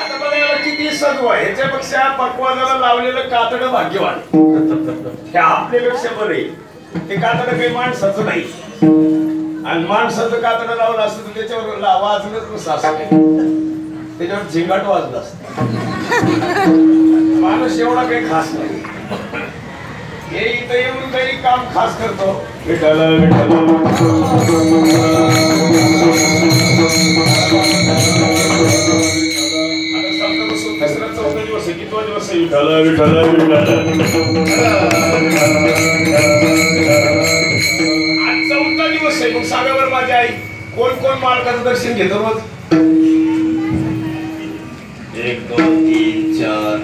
आता किती सजवा लावलेलं कातड भाग्यवान हे आपल्यापेक्षा बरे. ते कातड काही माणसाचं नाही. आणि माणसाचं कातड लावलं असतं तर त्याच्यावर वाजलंच नसतं असं. त्याच्यावर झिंगाट वाजलं असतं. माणूस एवढा काही खास नाही. हे इथं येऊन काही काम खास करतो. दिवस आहे कितवा दिवस आहे? विठ्ठल विठ्ठल सांगा बरं माझी आई. कोण कोण मालकाचं दर्शन घेतो रोज? एक दोन तीन चार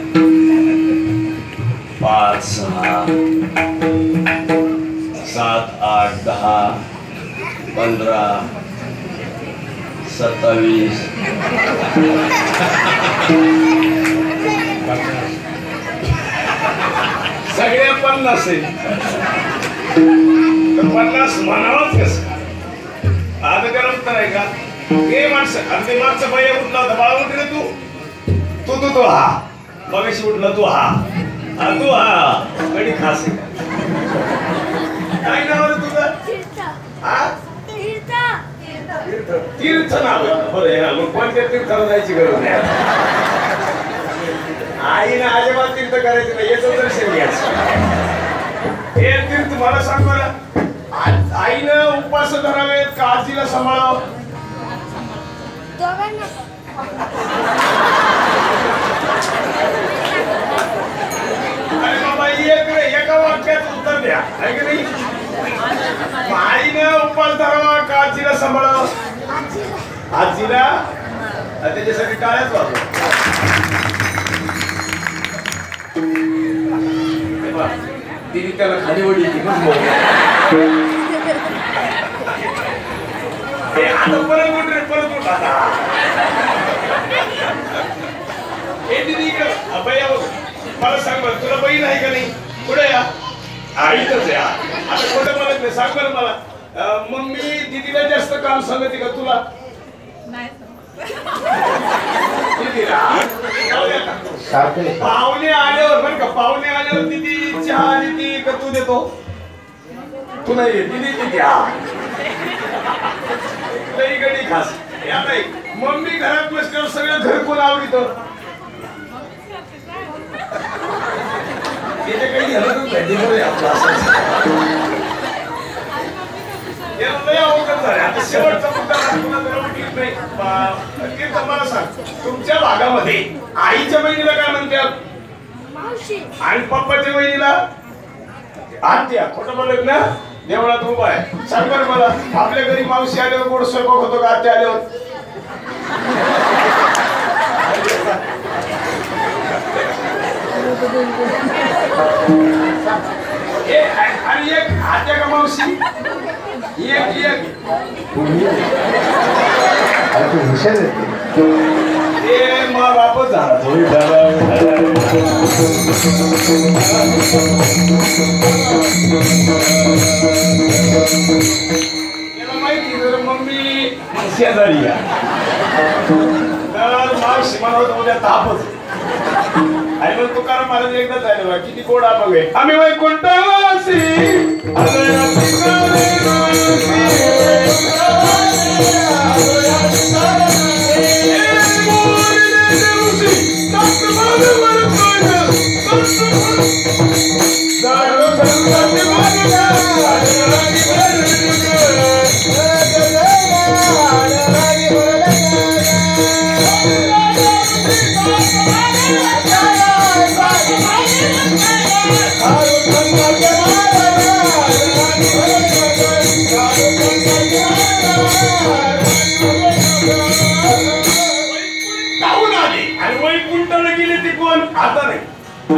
पाच सहा सात आठ दहा पंधरा सत्तावीस. सगळ्या पन्नास आहे तर पन्नास म्हणावाच कसं? त्याला उत्तर आहे का हे माणसं आणि ते मागचं बाई उठला होता बाळा उठ रे तू तू तू तू हा मगाशी उठला तू हा हा तू हा कधी खास आहे काय नाव आहे तुझं तीर्थ तीर्थ नाव आहे बरं ना मग कोणत्या तीर्थाला जायची गरज नाही आईनं अजिबात तीर्थ करायचं नाही याचं दर्शन घ्यायचं हे तीर्थ मला सांग बरं आईनं उपास धरावेत का आजीला सांभाळावं अरे बाबा एक एका वाक्यात उत्तर द्या. आहे की नाही? आईनं उपास धरावा का आजीला सांभाळावं. आजीला? त्याच्यासाठी टाळ्याच वाजव. तिने त्याला खाली आता परत उठ रे? परत उठ आता. ए दीदी इकडं. अभया बघ. मला सांग बरं तुला बहीण आहे का नाही? कुठे या आईतच या आता खोटं मला सांग बरं मला. मग मी दीदीला जास्त काम सांगते का तुला? पाहुणे आल्यावर बरं का पाहुणे आल्यावर दीदी चहा देते का तू देतो? तू नाही देत, दीदी देते हा. लई गडी खास. या नाही मम्मी घरात नसल्यावर सगळं घर कोण आवडीत? त्याच्या काही झालं तर आहे आपलं. याला अवघड. आता शेवटचा मुद्दा पुन्हा नाही. ते तर मला सांग तुमच्या भागामध्ये आईच्या बहिणीला काय म्हणतात? आणि पप्पाच्या बहिणीला? आत्या. खोटं बोलत ना? देवळात उभा आहे. सांग बरं मला आपल्या घरी मावशी आल्यावर गोड स्वयंपाक होतो का? आत्या आल्यावर. आणि एक आत्या का मावशी? एक एक. ते मग वापस झाला त्याला माहिती जर मम्मी शेजारी या. तर मावशी मला होतं उद्या तापच आणि मग तुकाराम महाराज एकदा जायला बा किती गोड आबग आहे. आम्ही वैकुंठवासी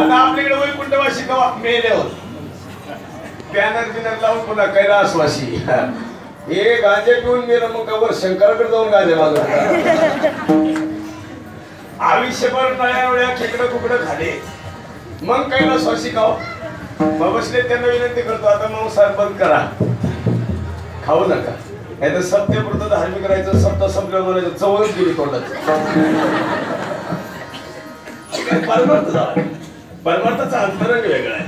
आता आपल्याकडे वैकुंठवासी कवा मेल्यावर. बॅनर बिनर लावून पुन्हा कैलासवासी. हे गांजे पिऊन मी मग कवर शंकराकडे जाऊन गांजे मागवतात आयुष्यभर नळ्या वेळ्या खेकडं कुकडं खाले मग कैलासवासी ना खाव बसले त्यांना विनंती करतो आता मांसाहार बंद करा. खाऊ नका. नाही तर सत्य धार्मिक राहायचं सत्य संपलं बोलायचं चवळच गेली तोंडात. परमार्थ झाला. परमार्थाचा अंतरंग वेगळा आहे.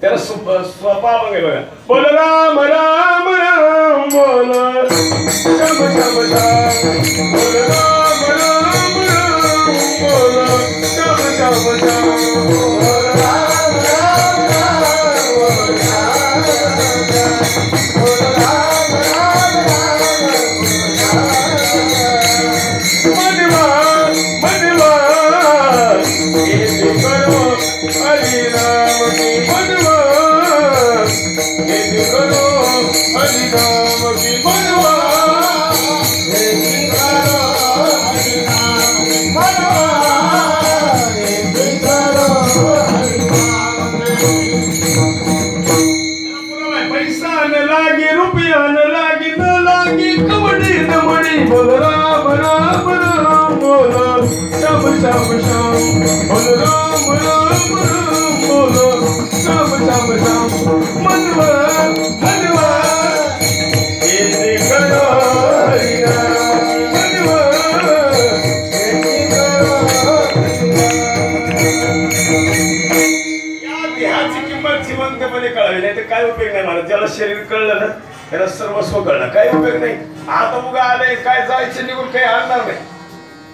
त्याला स्वभाव आहे. बघा बोल राम राम राम बोल. शम शम शम बोल राम राम राम बोल. शम शम शम बोल राम राम राम बोल. राम राम राम श्याम श्याम श्याम बोल राम राम राम बोल श्याम श्याम श्याम मनवा मनवा ये करो हरि मनवा ये करो या देहाची किंमत जिवंतपणे कळावी नाही तर काय उपयोग नाही मला? ज्याला शरीर कळलं ना त्याला सर्वस्व कळलं. काय उपयोग नाही? आता उगा आले काय जायचं निघून काही आणणार नाही.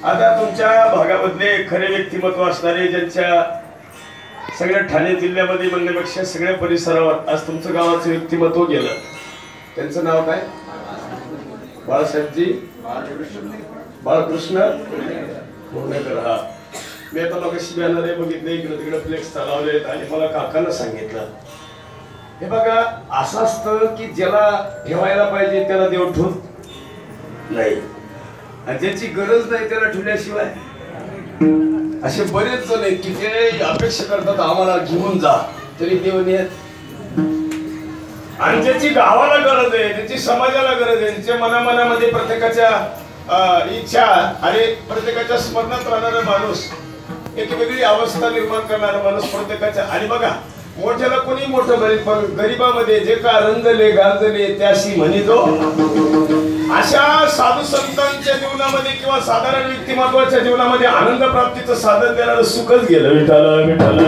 आता तुमच्या भागामधले खरे व्यक्तिमत्व असणारे ज्यांच्या सगळ्या ठाणे जिल्ह्यामध्ये म्हणण्यापेक्षा सगळ्या परिसरावर आज तुमचं गावाचं व्यक्तिमत्व गेलं. त्यांचं नाव काय? बाळासाहेबजी? बाळकृष्ण? पुणेकर हा. मी आता मगाशी बॅनर बघितले इकडे तिकडे फ्लेक्स चालवले आणि मला काकानं सांगितलं. हे बघा असं असतं की ज्याला ठेवायला पाहिजे त्याला देव ठेवून नाही. ज्याची गरज नाही त्याला ठेवल्याशिवाय. असे बरेच जण आहेत की ते अपेक्षा करतात आम्हाला घेऊन जा. तरी देव नेत आणि ज्याची गावाला गरज आहे त्याची समाजाला गरज आहे त्याच्या मनामनामध्ये प्रत्येकाच्या इच्छा आणि प्रत्येकाच्या स्मरणात राहणारा माणूस एक वेगळी अवस्था निर्माण करणारा माणूस प्रत्येकाच्या. आणि बघा मोठ्याला कोणी मोठं म्हणेल पण गरीबामध्ये जे का रंगले गांजले त्याशी म्हणितो. अशा साधू संतांच्या जीवनामध्ये किंवा साधारण व्यक्तिमत्वाच्या जीवनामध्ये आनंद प्राप्तीचं साधन देणारं सुखच गेलं विठाला विठाला